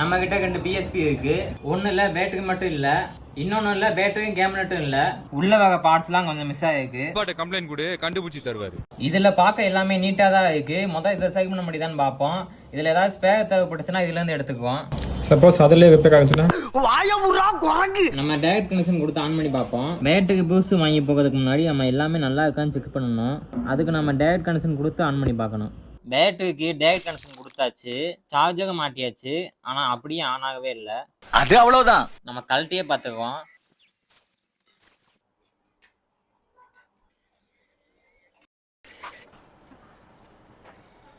நம்ம கிட்ட ரெண்டு பிஎஸ்பி இருக்கு. ஒண்ணு இல்ல பேட்டரி மட்டும் இல்ல. இன்னொன்னு இல்ல பேட்டரியும் கேம்லெட்டும் இல்ல. உள்ள வகை பார்ட்ஸ்லாம் கொஞ்சம் மிஸ் ஆயிருக்கு. அப்பாட்ட கம்ப்ளைண்ட் கொடு கண்டுபிடிச்சி தருவாரு. இதுல பார்க்க எல்லாமே நீட்டா தான் இருக்கு. மொதல் இதை சரி பண்ண முடியுதான்னு பார்ப்போம். இதுல ஏதாவது ஸ்பேர் தேவைப்பட்டுச்சுன்னா இதுல இருந்து எடுத்துக்குவோம். சப்போஸ் அதிலே வெப்ப காமிச்சுன்னா நம்ம டைரக்ட் கனெக்ஷன் கொடுத்து ஆன் பண்ணி பார்ப்போம். பேட்டரி பூஸ்ட் வாங்கி போகிறதுக்கு முன்னாடி நம்ம எல்லாமே நல்லா இருக்கான்னு செக் பண்ணணும். அதுக்கு நம்ம டைரக்ட் கனெக்ஷன் கொடுத்து ஆன் பண்ணி பார்க்கணும். பேட்டரிக்கு டைரக்ட் கனெக்ஷன் கொடுத்தாச்சு. சார்ஜரும் மாட்டியாச்சு. ஆனா அப்படியே ஆன் ஆகவே இல்லை. அது அவ்வளவுதான். நம்ம கழட்டியே பார்த்துக்குவோம்.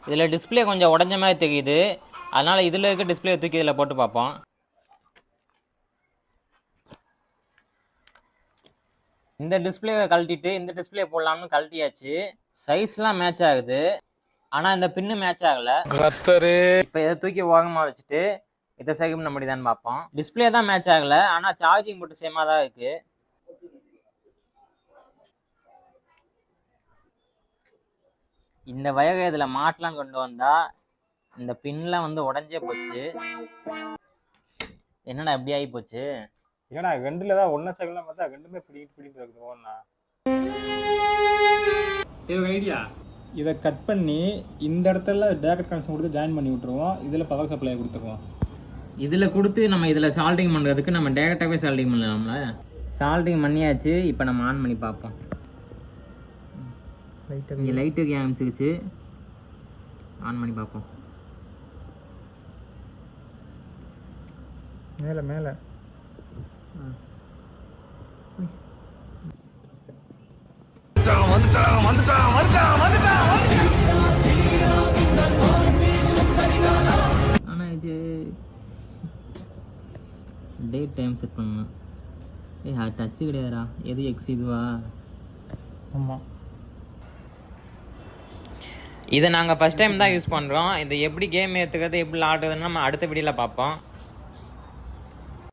இதில் டிஸ்ப்ளே கொஞ்சம் உடஞ்ச மாதிரி தெரியுது. அதனால் இதில் இருக்க டிஸ்ப்ளே தூக்கி இதில் போட்டு பார்ப்போம். இந்த டிஸ்ப்ளேவை கழட்டிட்டு இந்த டிஸ்ப்ளே போடலாம்னு கழட்டியாச்சு. சைஸ்லாம் மேட்ச் ஆகுது. ஆனால் இந்த பின்னு மேட்ச் ஆகலை. இப்போ இதை தூக்கி ஓரமாக வச்சுட்டு இதை சரி பண்ண முடியுதான்னு பார்ப்போம். டிஸ்ப்ளே தான் மேட்ச் ஆகல ஆனால் சார்ஜிங் மட்டும் சேமாக தான் இருக்கு. இந்த வயகை இதில் மாட்டலாம் கொண்டு வந்தா இந்த பின்லாம் வந்து உடஞ்சே போச்சு. என்னடா இப்படி ஆகி போச்சு? ஏன்னா ரெண்டுல தான் ஒன்ன செகண்ட்ல பார்த்தா ரெண்டுமே பிடிக்கிட்டு பிடிக்கிட்டு இருக்குது ஒன்னா ஐடியா இதை கட் பண்ணி இந்த இடத்துல டேரக்ட் கனெக்ஷன் கொடுத்து ஜாயின் பண்ணி விட்டுருவோம். இதில் பவர் சப்ளை கொடுத்துருவோம் இதில் கொடுத்து நம்ம இதில் சால்டிங் பண்ணுறதுக்கு நம்ம டேரெக்டாகவே சால்டிங் பண்ணலாம்ல? சால்டிங் பண்ணியாச்சு இப்போ நம்ம ஆன் பண்ணி பார்ப்போம். இங்கே லைட்டு காமிச்சிருச்சு ஆன் பண்ணி பார்ப்போம். மேலே மேலே. ஆனால் டேட் டைம் செட் பண்ணணும். ஏய் டச்சு கிடையாதுடா. எது எக்ஸ் இதுவா? ஆமாம் இதை நாங்கள் ஃபஸ்ட் டைம் தான் யூஸ் பண்ணுறோம் இது எப்படி கேம் ஏற்றுக்கிறது எப்படி ஆடுறதுன்னு நம்ம அடுத்த வீடியோவில் பார்ப்போம்.